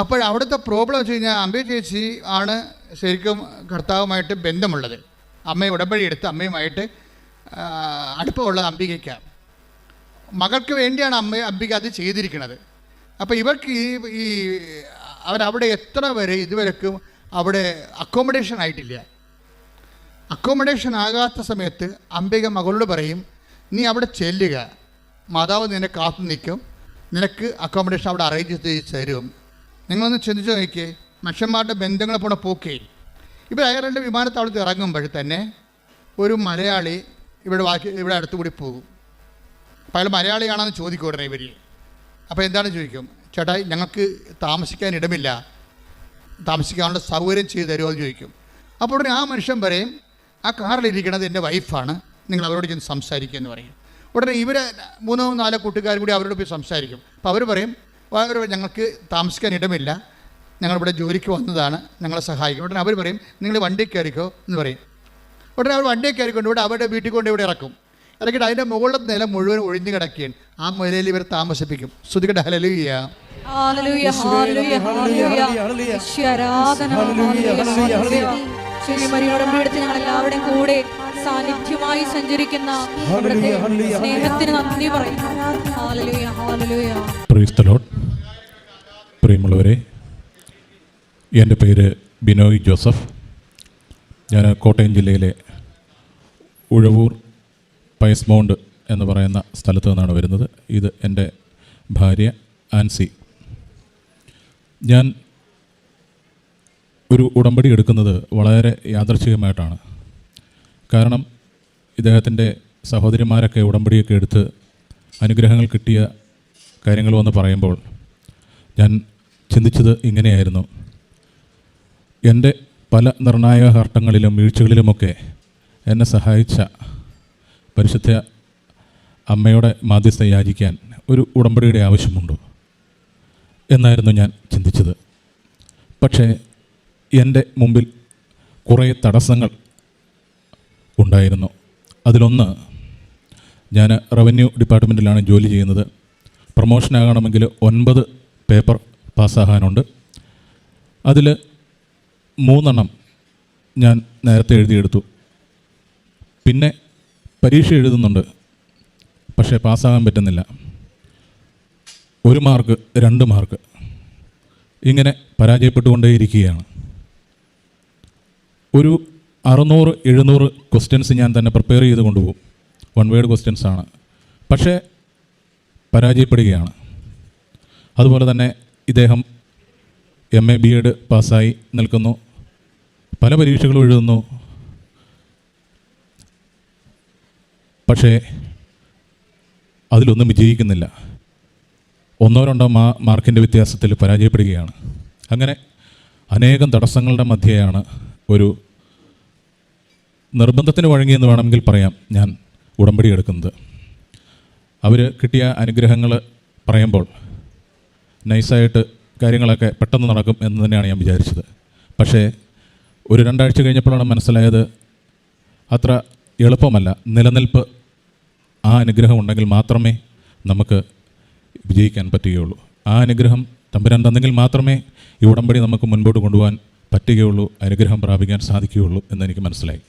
അപ്പോൾ അവിടുത്തെ പ്രോബ്ലം വെച്ച് കഴിഞ്ഞാൽ അംബിക ചേച്ചി ആണ് ശരിക്കും കർത്താവുമായിട്ട് ബന്ധമുള്ളത്. അമ്മയെ ഉടമ്പടി എടുത്ത് അമ്മയുമായിട്ട് അടുപ്പമുള്ളത് അംബികയ്ക്കാണ് മകൾക്ക് വേണ്ടിയാണ് അമ്മ അംബിക അത് ചെയ്തിരിക്കുന്നത്. അപ്പോൾ ഇവർക്ക് ഈ ഈ അവരവിടെ എത്ര വരെ ഇതുവരെക്കും അവിടെ അക്കോമഡേഷൻ ആയിട്ടില്ല. അക്കോമഡേഷൻ ആകാത്ത സമയത്ത് അംബിക മകളോട് പറയും നീ അവിടെ ചെല്ലുക. മാതാവ് നിന്നെ കാത്തു നിൽക്കും. നിനക്ക് അക്കോമഡേഷൻ അവിടെ അറേഞ്ച് ചെയ്ത് തരും. നിങ്ങളൊന്ന് ചിന്തിച്ച് നോക്കിയേ മനുഷ്യന്മാരുടെ ബന്ധങ്ങളെ പോണ പോക്കേ. ഇവർ അയർലൻഡ് വിമാനത്താവളത്തിൽ ഇറങ്ങുമ്പോൾ തന്നെ ഒരു മലയാളി ഇവിടെ വാക്കി ഇവിടെ അടുത്തുകൂടി പോകും. അപ്പോൾ അയാൾ മലയാളിയാണെന്ന് ചോദിക്കും ഉടനെ ഇവർ അപ്പോൾ എന്താണ് ചോദിക്കും ചേട്ടാ ഞങ്ങൾക്ക് താമസിക്കാൻ ഇടമില്ല. താമസിക്കാനുള്ള സൗകര്യം ചെയ്തു തരുമോ? എന്ന് ചോദിക്കും. അപ്പോൾ ഉടനെ ആ മനുഷ്യൻ പറയും ആ കാറിലിരിക്കുന്നത് എന്റെ വൈഫാണ്. നിങ്ങൾ അവരോട് ചെന്ന് സംസാരിക്കുക എന്ന് പറയും. ഉടനെ ഇവർ മൂന്നോ നാലോ കൂട്ടുകാർ കൂടി അവരോട് പോയി സംസാരിക്കും. അപ്പോൾ അവർ പറയും അവർ ഞങ്ങൾക്ക് താമസിക്കാൻ ഇടമില്ല. ഞങ്ങളിവിടെ ജോലിക്ക് വന്നതാണ്. ഞങ്ങളെ സഹായിക്കും. ഉടനെ അവർ പറയും നിങ്ങൾ വണ്ടി കയറിക്കോ എന്ന് പറയും. ഉടനെ അവർ വണ്ടി കയറിക്കൊണ്ട് ഇവിടെ അവരുടെ വീട്ടിൽ കൊണ്ട് ഇവിടെ ഇറക്കും. ഇറക്കിയിട്ട് അതിന്റെ മുകളിലെ നില മുഴുവൻ ഒഴിഞ്ഞു കിടക്കുകയാണ്. ആ മുലയിൽ ഇവർ താമസിപ്പിക്കും. ശ്രുതികട ഹലലുയ്യ hallelujah, hallelujah, hallelujah. Hallelujah. Hallelujah, ഹല്ലേലൂയ, മരിയോടെ ഞങ്ങൾ എല്ലാവരുടെയും കൂടെ സാന്നിധ്യമായി സഞ്ചരിക്കുന്ന. സ്നേഹത്തിന് നന്ദി പറയുന്നു. പ്രിയമുള്ളവരെ എന്റെ പേര് ബിനോയ് ജോസഫ്. ഞാൻ കോട്ടയം ജില്ലയിലെ ഉഴവൂർ പയസ് മൗണ്ട് എന്ന് പറയുന്ന സ്ഥലത്ത് നിന്നാണ് വരുന്നത്. ഇത് എന്റെ ഭാര്യ ആൻസി. ഞാൻ ഒരു ഉടമ്പടി എടുക്കുന്നത് വളരെ യാദർച്ഛികമായിട്ടാണ് കാരണം ഇദ്ദേഹത്തിന്റെ സഹോദരിമാരൊക്കെ ഉടമ്പടിയൊക്കെ എടുത്ത് അനുഗ്രഹങ്ങൾ കിട്ടിയ കാര്യങ്ങൾ വന്ന് പറയുമ്പോൾ ഞാൻ ചിന്തിച്ചത് ഇങ്ങനെയായിരുന്നു. എന്റെ പല നിർണായക ഹർട്ടങ്ങളിലും വീഴ്ചകളിലുമൊക്കെ എന്നെ സഹായിച്ച പരിശുദ്ധ അമ്മയുടെ മാധ്യസ്ഥ യാചിക്കാൻ ഒരു ഉടമ്പടിയുടെ ആവശ്യമുണ്ടോ? എന്നായിരുന്നു ഞാൻ ചിന്തിച്ചത്. പക്ഷേ എന്റെ മുമ്പിൽ കുറേ തടസ്സങ്ങൾ ഉണ്ടായിരുന്നു. അതിലൊന്ന് ഞാൻ റവന്യൂ ഡിപ്പാർട്ട്മെന്റിലാണ് ജോലി ചെയ്യുന്നത്. പ്രൊമോഷൻ ആകണമെങ്കിൽ ഒൻപത് പേപ്പർ പാസ്സാകാനുണ്ട്. അതിൽ മൂന്നെണ്ണം ഞാൻ നേരത്തെ എഴുതിയെടുത്തു. പിന്നെ പരീക്ഷ എഴുതുന്നുണ്ട് പക്ഷേ പാസ്സാകാൻ പറ്റുന്നില്ല. ഒരു മാർക്ക് രണ്ട് മാർക്ക്. ഇങ്ങനെ പരാജയപ്പെട്ടുകൊണ്ടേയിരിക്കുകയാണ്. ഒരു അറുന്നൂറ് എഴുന്നൂറ് ക്വസ്റ്റ്യൻസ് ഞാൻ തന്നെ പ്രിപ്പയർ ചെയ്ത് കൊണ്ടുപോകും. വൺ വേർഡ് ക്വസ്റ്റ്യൻസ് ആണ്. പക്ഷേ പരാജയപ്പെടുകയാണ്. അതുപോലെ തന്നെ ഇദ്ദേഹം എം എ ബി എഡ് പാസ്സായി നിൽക്കുന്നു. പല പരീക്ഷകളും എഴുതുന്നു. പക്ഷേ അതിലൊന്നും വിജയിക്കുന്നില്ല. ഒന്നോ രണ്ടോ മാ മാർക്കിന്റെ വ്യത്യാസത്തിൽ പരാജയപ്പെടുകയാണ്. അങ്ങനെ അനേകം തടസ്സങ്ങളുടെ മധ്യയാണ് ഒരു നിർബന്ധത്തിന് വഴങ്ങിയെന്ന് വേണമെങ്കിൽ പറയാം ഞാൻ ഉടമ്പടി എടുക്കുന്നത്. അവർ കിട്ടിയ അനുഗ്രഹങ്ങൾ പറയുമ്പോൾ നൈസായിട്ട് കാര്യങ്ങളൊക്കെ പെട്ടെന്ന് നടക്കും എന്ന് തന്നെയാണ് ഞാൻ വിചാരിച്ചത്. പക്ഷേ ഒരു രണ്ടാഴ്ച കഴിഞ്ഞപ്പോഴാണ് മനസ്സിലായത് അത്ര എളുപ്പമല്ല. നിലനിൽപ്പ് ആ അനുഗ്രഹം ഉണ്ടെങ്കിൽ മാത്രമേ നമുക്ക് വിജയിക്കാൻ പറ്റുകയുള്ളൂ. ആ അനുഗ്രഹം തമ്പുരാൻ തന്നെങ്കിൽ മാത്രമേ ഈ ഉടമ്പടി നമുക്ക് മുൻപോട്ട് കൊണ്ടുപോകാൻ പറ്റുകയുള്ളൂ അനുഗ്രഹം പ്രാപിക്കാൻ സാധിക്കുകയുള്ളൂ എന്നെനിക്ക് മനസ്സിലായി.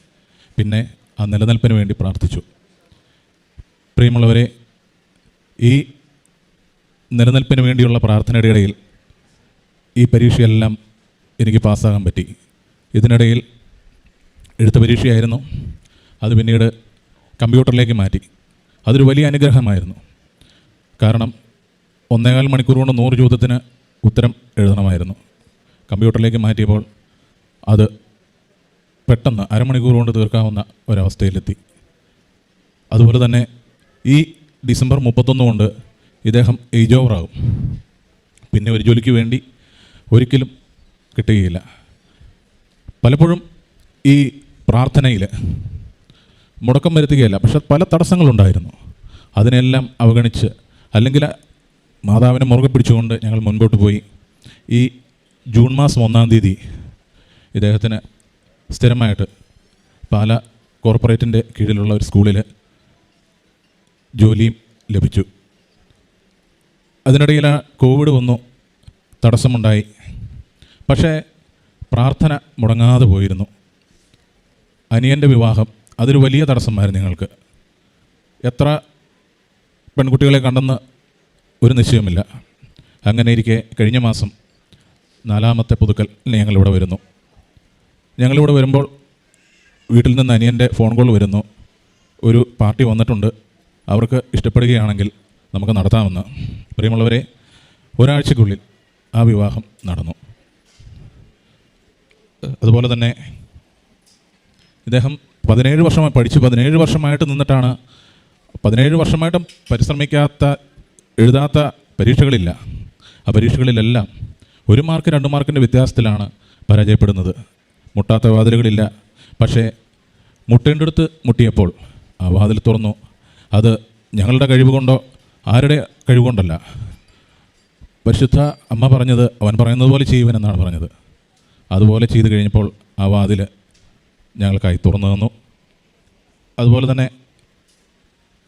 പിന്നെ ആ നിലനിൽപ്പിന് വേണ്ടി പ്രാർത്ഥിച്ചു. പ്രിയമുള്ളവരെ ഈ നിലനിൽപ്പിന് വേണ്ടിയുള്ള പ്രാർത്ഥനയുടെ ഇടയിൽ ഈ പരീക്ഷയെല്ലാം എനിക്ക് പാസ്സാകാൻ പറ്റി. ഇതിനിടയിൽ എഴുത്ത് പരീക്ഷയായിരുന്നു. അത് പിന്നീട് കമ്പ്യൂട്ടറിലേക്ക് മാറ്റി. അതൊരു വലിയ അനുഗ്രഹമായിരുന്നു. കാരണം ഒന്നേകാൽ മണിക്കൂർ കൊണ്ട് നൂറ് ചോദ്യത്തിന് ഉത്തരം എഴുതണമായിരുന്നു. കമ്പ്യൂട്ടറിലേക്ക് മാറ്റിയപ്പോൾ അത് പെട്ടെന്ന് അരമണിക്കൂർ കൊണ്ട് തീർക്കാവുന്ന ഒരവസ്ഥയിലെത്തി. അതുപോലെ തന്നെ ഈ ഡിസംബർ മുപ്പത്തൊന്ന് കൊണ്ട് ഇദ്ദേഹം ഏജ് ഓവറാകും പിന്നെ ഒരു ജോലിക്ക് വേണ്ടി ഒരിക്കലും കിട്ടുകയില്ല. പലപ്പോഴും ഈ പ്രാർത്ഥനയിൽ മുടക്കം വരുത്തുകയല്ല. പക്ഷെ പല തടസ്സങ്ങളുണ്ടായിരുന്നു. അതിനെല്ലാം അവഗണിച്ച് അല്ലെങ്കിൽ മാതാവിനെ മുറുകെ പിടിച്ചുകൊണ്ട് ഞങ്ങൾ മുൻപോട്ട് പോയി. ഈ ജൂൺ മാസം ഒന്നാം തീയതി ഇദ്ദേഹത്തിന് സ്ഥിരമായിട്ട് പാല കോർപ്പറേറ്റിന്റെ കീഴിലുള്ള ഒരു സ്കൂളിൽ ജോലിയും ലഭിച്ചു. അതിനിടയിൽ കോവിഡ് വന്നു തടസ്സമുണ്ടായി. പക്ഷേ പ്രാർത്ഥന മുടങ്ങാതെ പോയിരുന്നു. അനിയന്റെ വിവാഹം അതൊരു വലിയ തടസ്സമായിരുന്നു ഞങ്ങൾക്ക്. എത്ര പെൺകുട്ടികളെ കണ്ടെന്ന് ഒരു നിശ്ചയമില്ല അങ്ങനെ ഇരിക്കെ കഴിഞ്ഞ മാസം നാലാമത്തെ പുതുക്കൽ ഞങ്ങളിവിടെ വരുന്നു. ഞങ്ങളിവിടെ വരുമ്പോൾ വീട്ടിൽ നിന്ന് അനിയന്റെ ഫോൺ കോൾ വരുന്നു. ഒരു പാർട്ടി വന്നിട്ടുണ്ട്. അവർക്ക് ഇഷ്ടപ്പെടുകയാണെങ്കിൽ നമുക്ക് നടത്താമെന്ന്. പ്രിയമുള്ളവരെ ഒരാഴ്ചക്കുള്ളിൽ ആ വിവാഹം നടന്നു. അതുപോലെ തന്നെ ഇദ്ദേഹം പതിനേഴ് വർഷം പഠിച്ചു. പതിനേഴ് വർഷമായിട്ട് നിന്നിട്ടാണ് പതിനേഴ് വർഷമായിട്ടും പരിശ്രമിക്കാത്ത എഴുതാത്ത പരീക്ഷകളില്ല. ആ പരീക്ഷകളിലെല്ലാം ഒരു മാർക്ക് രണ്ട് മാർക്കിന്റെ വ്യത്യാസത്തിലാണ് പരാജയപ്പെടുന്നത്. മുട്ടാത്ത വാതിലുകളില്ല. പക്ഷേ മുട്ടേണ്ടടുത്ത് മുട്ടിയപ്പോൾ ആ വാതിൽ തുറന്നു. അത് ഞങ്ങളുടെ കഴിവ് കൊണ്ടോ ആരുടെ കഴിവ് കൊണ്ടല്ല പരിശുദ്ധ അമ്മ പറഞ്ഞത് അവൻ പറയുന്നത് പോലെ ചെയ്യുവനെന്നാണ് പറഞ്ഞത്. അതുപോലെ ചെയ്തു കഴിഞ്ഞപ്പോൾ ആ വാതിൽ ഞങ്ങൾക്കായി തുറന്നു തന്നു. അതുപോലെ തന്നെ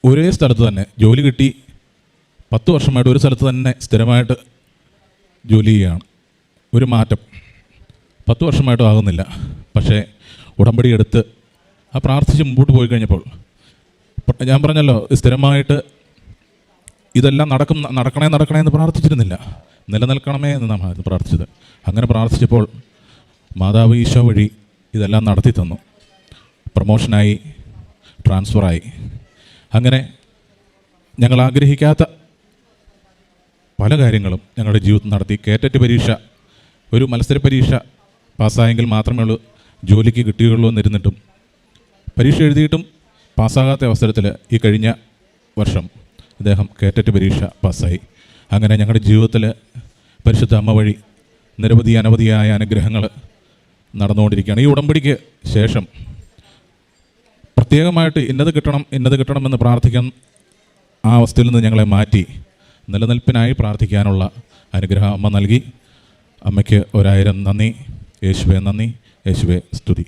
ഒരേ സ്ഥലത്ത് തന്നെ ജോലി കിട്ടി. പത്ത് വർഷമായിട്ട് ഒരു സ്ഥലത്ത് തന്നെ സ്ഥിരമായിട്ട് ജോലി ചെയ്യുകയാണ്. ഒരു മാറ്റം. പത്ത് വർഷമായിട്ടും ആകുന്നില്ല. പക്ഷേ ഉടമ്പടി എടുത്ത് ആ പ്രാർത്ഥിച്ച് മുമ്പോട്ട് പോയി കഴിഞ്ഞപ്പോൾ ഞാൻ പറഞ്ഞല്ലോ സ്ഥിരമായിട്ട് ഇതെല്ലാം നടക്കും നടക്കണേ നടക്കണേ എന്ന് പ്രാർത്ഥിച്ചിരുന്നില്ല. നിലനിൽക്കണമേ എന്ന് നാം പ്രാർത്ഥിച്ചത്. അങ്ങനെ പ്രാർത്ഥിച്ചപ്പോൾ മാതാവ് ഈശോ വഴി ഇതെല്ലാം നടത്തി തന്നു. പ്രമോഷനായി ട്രാൻസ്ഫറായി. അങ്ങനെ ഞങ്ങൾ ആഗ്രഹിക്കാത്ത പല കാര്യങ്ങളും ഞങ്ങളുടെ ജീവിതത്തിൽ നടത്തി കേറ്ററ്റ് പരീക്ഷ ഒരു മത്സര പരീക്ഷ പാസ്സായെങ്കിൽ മാത്രമേ ഉള്ളൂ ജോലിക്ക് കിട്ടുകയുള്ളൂ എന്നിരുന്നിട്ടും. പരീക്ഷ എഴുതിയിട്ടും പാസ്സാകാത്ത അവസരത്തിൽ ഈ കഴിഞ്ഞ വർഷം അദ്ദേഹം കേറ്ററ്റ് പരീക്ഷ പാസ്സായി. അങ്ങനെ ഞങ്ങളുടെ ജീവിതത്തിൽ പരിശുദ്ധ അമ്മ വഴി നിരവധി അനവധിയായ അനുഗ്രഹങ്ങൾ നടന്നുകൊണ്ടിരിക്കുകയാണ്. ഈ ഉടമ്പടിക്ക് ശേഷം പ്രത്യേകമായിട്ട് ഇന്നത് കിട്ടണം ഇന്നത് കിട്ടണമെന്ന് പ്രാർത്ഥിക്കാൻ ആ അവസ്ഥയിൽ നിന്ന് ഞങ്ങളെ മാറ്റി നിലനിൽപ്പിനായി പ്രാർത്ഥിക്കാനുള്ള അനുഗ്രഹം അമ്മ നൽകി. അമ്മയ്ക്ക് ഒരായിരം നന്ദി. യേശുവെ നന്ദി. യേശുവെ സ്തുതി.